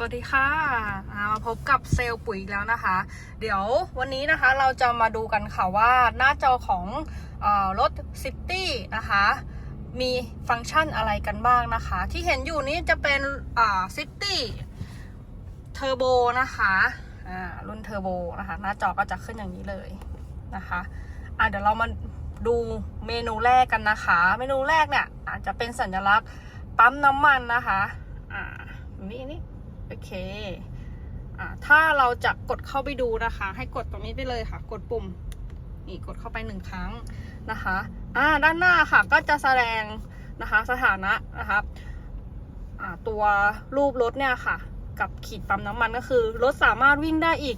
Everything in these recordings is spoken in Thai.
สวัสดีค่ะมาพบกับเซลล์ปุ๋ยอีกแล้วนะคะ เดี๋ยววันนี้นะคะเราจะมาดูกันค่ะว่าหน้าจอของอรถซิตี้นะคะ มีฟังก์ชันอะไรกันบ้างนะคะ ที่เห็นอยู่นี้จะเป็นซิตี้เทอร์โบนะคะรุ่นเทอร์โบนะคะ หน้าจอก็จะขึ้นอย่างนี้เลยนะคะะเดี๋ยวเรามาดูเมนูแรกกันนะคะ เมนูแรกเนี่ยอาจจะเป็นสัญลักษณ์ปั๊มน้ำมันนะคะ อ่า นี่นี่ โอเคอ่าถ้าเราจะกดเข้าไปดูนะคะ ให้กดตรงนี้ไปเลยค่ะ กดปุ่มนี่กดเข้าไปหนึ่งครั้งนะคะอ่าด้านหน้าค่ะก็จะแสดงนะคะสถานะนะคะอ่าตัวรูปรถเนี่ยค่ะ กับขีดปั๊มน้ำมันก็คือ รถสามารถวิ่งได้อีก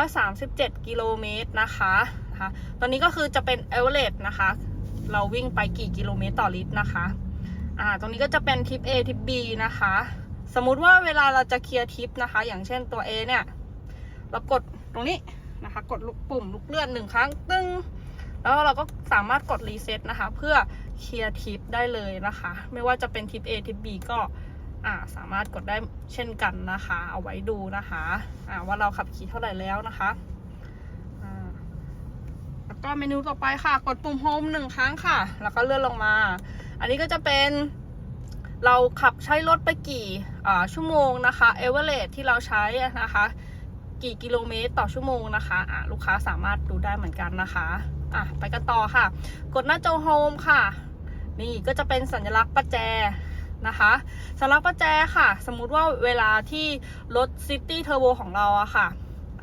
237 กิโลเมตรนะคะนะคะตอนนี้ก็คือจะเป็นเอเวอเรสนะคะ เราวิ่งไปกี่กิโลเมตรต่อลิตรนะคะอ่าตรงนี้ก็จะเป็นทิป A ทิป B นะคะ สมมุติว่าเวลาเราจะเคลียร์ทิปนะคะ อย่างเช่นตัว A เนี่ย เรากดตรงนี้นะคะ กดลูกปุ่มลูกเลื่อนหนึ่งครั้งตึ้งแล้วเราก็สามารถกดรีเซ็ตนะคะ เพื่อเคลียร์ทิปได้เลยนะคะ ไม่ว่าจะเป็นทิป A ทิป B ก็สามารถกดได้เช่นกันนะคะ เอาไว้ดูนะคะอ่าว่าเราขับขี่เท่าไหร่แล้วนะคะแล้วก็เมนูต่อไปค่ะ กดปุ่มโฮมหนึ่งครั้งค่ะ แล้วก็เลื่อนลงมา อันนี้ก็จะเป็นเราขับใช้รถไปกี่ ชั่วโมงนะคะเอเวอเรสที่เราใช้นะคะกี่กิโลเมตรต่อชั่วโมงนะคะะลูกค้าสามารถดูได้เหมือนกันนะคะะไปกันต่อค่ะ กดหน้าจอโฮมค่ะ นี่ก็จะเป็นสัญลักษณ์ประแจนะคะสัญลักษณ์ประแจค่ะ สมมุติว่าเวลาที่รถ City Turbo ของเราอะค่ะ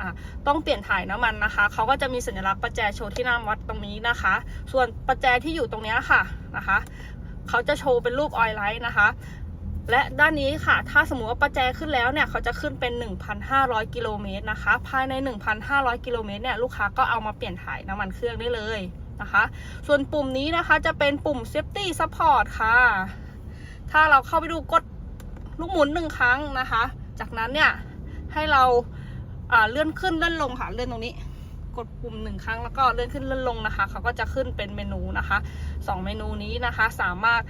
อะต้องเปลี่ยนถ่ายน้ำมันนะคะ เขาก็จะมีสัญลักษณ์ประแจโชว์ที่หน้าวัดตรงนี้นะคะ ส่วนประแจที่อยู่ตรงนี้ค่ะนะคะ เขาจะโชว์เป็นรูปออยไลท์นะคะ และด้านนี้ค่ะ ถ้าสมมติว่าประแจขึ้นแล้วเนี่ย เขาจะขึ้นเป็น 1,500 กิโลเมตรนะคะ ภายใน 1,500 กิโลเมตรเนี่ย ลูกค้าก็เอามาเปลี่ยนถ่ายน้ำมันเครื่องได้เลยนะคะ ส่วนปุ่มนี้นะคะจะเป็นปุ่ม Safety Support ค่ะ ถ้าเราเข้าไปดูกดลูกหมุนหนึ่งครั้งนะคะ จากนั้นเนี่ย ให้เราเลื่อนขึ้นเลื่อนลงค่ะ เลื่อนตรงนี้ กดปุ่มหนึ่งครั้งแล้วก็เลื่อนขึ้นเลื่อนลงนะคะ เขาก็จะขึ้นเป็นเมนูนะคะสองเมนูนี้นะคะ สามารถ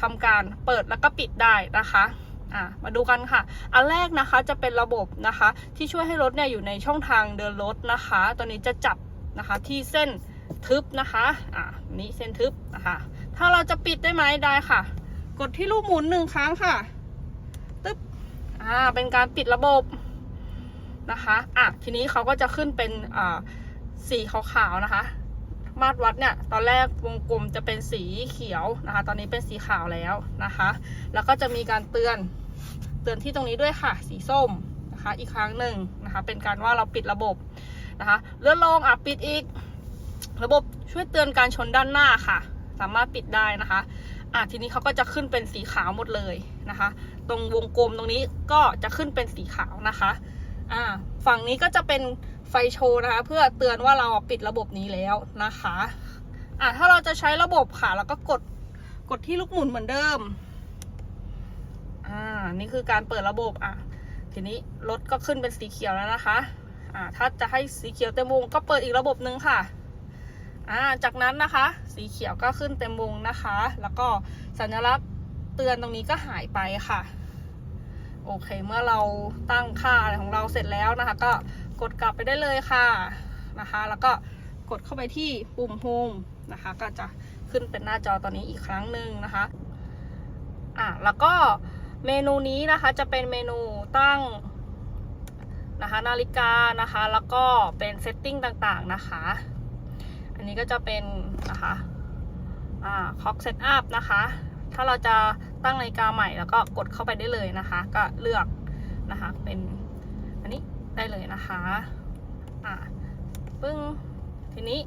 ทำการเปิดแล้วก็ปิดได้นะคะมาดูกันค่ะ อันแรกนะคะจะเป็นระบบนะคะ ที่ช่วยให้รถเนี่ยอยู่ในช่องทางเดินรถนะคะตอนนี้จะจับนะคะที่เส้นทึบนะคะอ่านี้เส้นทึบนะคะ ถ้าเราจะปิดได้ไหมได้ค่ะ กดที่ลูกหมุนหนึ่งครั้งค่ะตึ๊บอ่าเป็นการปิดระบบนะคะอะทีนี้เขาก็จะขึ้นเป็นอ่าสีขาวๆนะคะ มาตรวัดเนี่ยตอนแรกวงกลมจะเป็นสีเขียวนะคะ ตอนนี้เป็นสีขาวแล้วนะคะ แล้วก็จะมีการเตือนเตือนที่ตรงนี้ด้วยค่ะ สีส้มนะคะ อีกครั้งหนึ่งนะคะ เป็นการว่าเราปิดระบบนะคะเลื่อนลงอะปิดอีก ระบบช่วยเตือนการชนด้านหน้าค่ะ สามารถปิดได้นะคะอะทีนี้เขาก็จะขึ้นเป็นสีขาวหมดเลยนะคะ ตรงวงกลมตรงนี้ก็จะขึ้นเป็นสีขาวนะคะอ่าฝั่งนี้ก็จะเป็น ไฟโชว์นะคะ เพื่อเตือนว่าเราปิดระบบนี้แล้วนะคะอ่าถ้าเราจะใช้ระบบค่ะเราก็กดกดที่ลูกหมุนเหมือนเดิมอ่านี่คือการเปิดระบบอะทีนี้รถก็ขึ้นเป็นสีเขียวแล้วนะคะอ่าถ้าจะให้สีเขียวเต็มวงก็เปิดอีกระบบหนึ่งค่ะอ่าจากนั้นนะคะ สีเขียวก็ขึ้นเต็มวงนะคะ แล้วก็สัญลักษณ์เตือนตรงนี้ก็หายไปค่ะ โอเค เมื่อเราตั้งค่าอะไรของเราเสร็จแล้วนะคะ ก็ กดกลับไปได้เลยค่ะนะคะ แล้วก็กดเข้าไปที่ปุ่มโฮมนะคะ ก็จะขึ้นเป็นหน้าจอตอนนี้อีกครั้งหนึ่งนะคะอะแล้วก็เมนูนี้นะคะจะเป็นเมนูตั้งนะคะนาฬิกานะคะ แล้วก็เป็นเซตติ้งต่างๆนะคะ อันนี้ก็จะเป็นนะคะอ่าคอกเซตอัพนะคะ ถ้าเราจะตั้งนาฬิกาใหม่แล้วก็กดเข้าไปได้เลยนะคะ ก็เลือกนะคะเป็น ได้เลยนะคะอ่าปึ้งทีนี้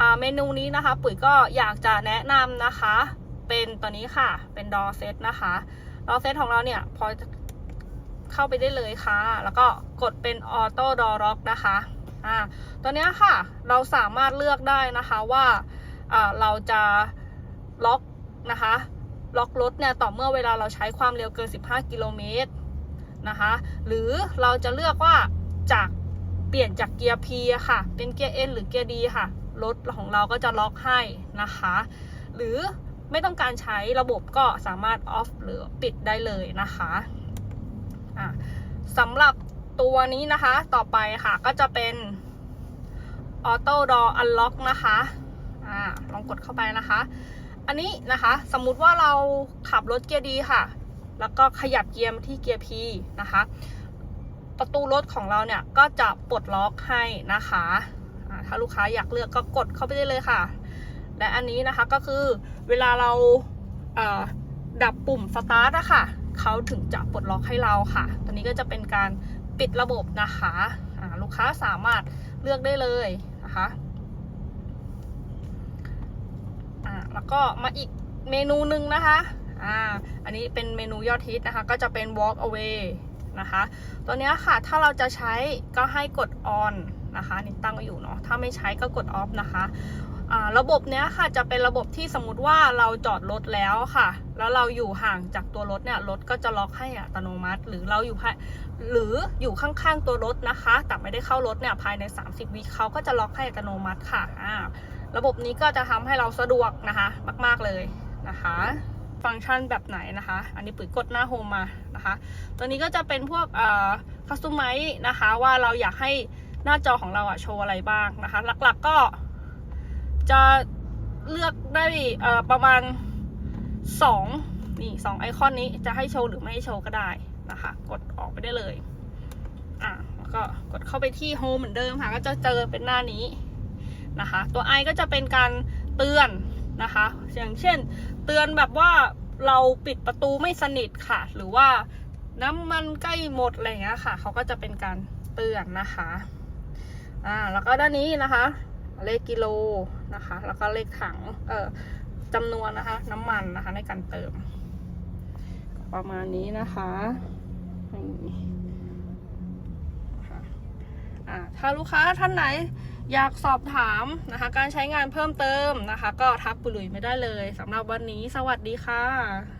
อ่าเมนูนี้นะคะ ปุ๋ยก็อยากจะแนะนำนะคะ เป็นตัวนี้ค่ะ เป็นดอเซตนะคะดอเซตของเราเนี่ยพอเข้าไปได้เลยค่ะ แล้วก็กดเป็นออโต้ดอร็อกนะคะอ่าตัวนี้ค่ะ เราสามารถเลือกได้นะคะว่าอ่าเราจะล็อกนะคะ ล็อกรถเนี่ยต่อเมื่อเวลาเราใช้ความเร็วเกิน 15 กิโลเมตร นะคะ หรือเราจะเลือกว่าจากเปลี่ยนจากเกียร์ P ค่ะ เป็นเกียร์ N หรือเกียร์ D ค่ะ รถของเราก็จะล็อกให้นะคะ หรือไม่ต้องการใช้ระบบก็สามารถออฟหรือปิดได้เลยนะคะะสำหรับตัวนี้นะคะต่อไปค่ะก็จะเป็น Auto Door Unlock นะคะอ่าลองกดเข้าไปนะคะ อันนี้นะคะสมมุติว่าเราขับรถเกียร์ดีค่ะ แล้วก็ขยับเกียร์มาที่เกียร์ P นะคะ ประตูรถของเราเนี่ยก็จะปลดล็อกให้นะคะถ้าลูกค้าอยากเลือกก็กดเข้าไปได้เลยค่ะ และอันนี้นะคะก็คือเวลาเราดับปุ่มสตาร์ทอะค่ะเขาถึงจะปลดล็อกให้เราค่ะ ตัวนี้ก็จะเป็นการปิดระบบนะคะลูกค้าสามารถเลือกได้เลยนะคะแล้วก็มาอีกเมนูหนึ่งนะคะ อ่าอันนี้เป็นเมนูยอดฮิตนะคะ ก็จะเป็น walk away นะคะ ตัวนี้ค่ะถ้าเราจะใช้ก็ให้กด on นะคะนี่ตั้งไว้อยู่เนาะถ้าไม่ใช้ก็กด off นะคะอ่าระบบเนี้ยค่ะจะเป็นระบบที่สมมติว่าเราจอดรถแล้วค่ะ แล้วเราอยู่ห่างจากตัวรถเนี่ยรถก็จะล็อกให้อัตโนมัติ หรือเราอยู่ภายหรืออยู่ข้างๆตัวรถนะคะ แต่ไม่ได้เข้ารถเนี่ยภายใน 30 วิเขาก็จะล็อกให้อัตโนมัติค่ะระบบนี้ก็จะทำให้เราสะดวกนะคะ มาก ๆเลยนะคะ ฟังก์ชันแบบไหนนะคะ อันนี้ปุ๋ยกดหน้าโฮมมานะคะ ตัวนี้ก็จะเป็นพวกคัสตอมไมนะคะว่าเราอยากให้หน้าจอของเราอะโชว์อะไรบ้างนะคะ หลักๆก็จะเลือกได้ประมาณสองนี่สองไอคอนนี้จะให้โชว์หรือไม่ให้โชว์ก็ได้นะคะ กดออกไปได้เลยอะแล้วก็กดเข้าไปที่โฮมเหมือนเดิมค่ะ ก็จะเจอเป็นหน้านี้นะคะ ตัว i ก็จะเป็นการเตือน นะคะ อย่างเช่น เตือนแบบว่าเราปิดประตูไม่สนิทค่ะ หรือว่าน้ำมันใกล้หมดอะไรอย่างเงี้ยค่ะ เขาก็จะเป็นการเตือนนะคะ อ่า แล้วก็ด้านนี้นะคะ เลขกิโลนะคะ แล้วก็เลขถัง เอ่อจำนวนนะคะ น้ำมันนะคะในการเติม ประมาณนี้นะคะนี่นะคะอ่าถ้าลูกค้าท่านไหน อยากสอบถามนะคะ การใช้งานเพิ่มเติมนะคะ ก็ทักปุยหลุยไม่ได้เลยสำหรับวันนี้ สวัสดีค่ะ